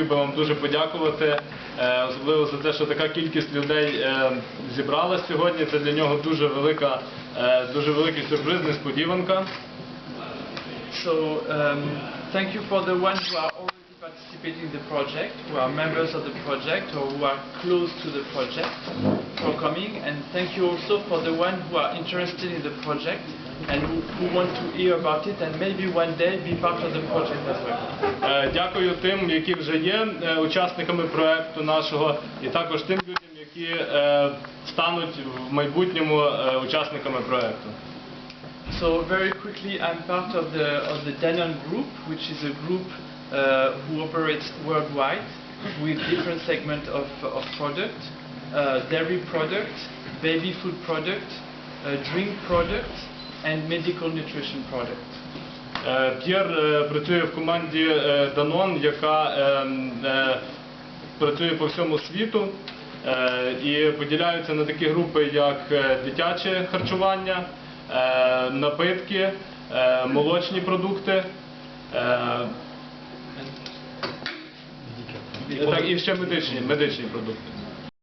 Би вам дуже подякувати, е, особливо за те, що така кількість людей е, зібралась сьогодні. Це для нього дуже велика, е, дуже великий сюрприз, несподіванка. So um, thank you for the already participating in the project, who are members of the project or who are close to the project for coming. And thank you also for the ones who are interested in the project and who, who want to hear about it and maybe one day be part of the project as well. Е, Дякую тим, які вже є е, учасниками проекту нашого, і також тим людям, які е, стануть в майбутньому е, учасниками проекту. So very quickly, I'm part of the of the Danone Group, which is a group uh, who operates worldwide with different segments of of product, uh, dairy product, baby food product, uh, drink product, and medical nutrition product. Е, П'єр е, працює в команді е, Danone, яка е, е, працює по всьому світу е, і поділяються на такі групи, як е, дитяче харчування, е, напитки, е, молочні продукти. Tak, jeszcze medycznie, medycznie produkty.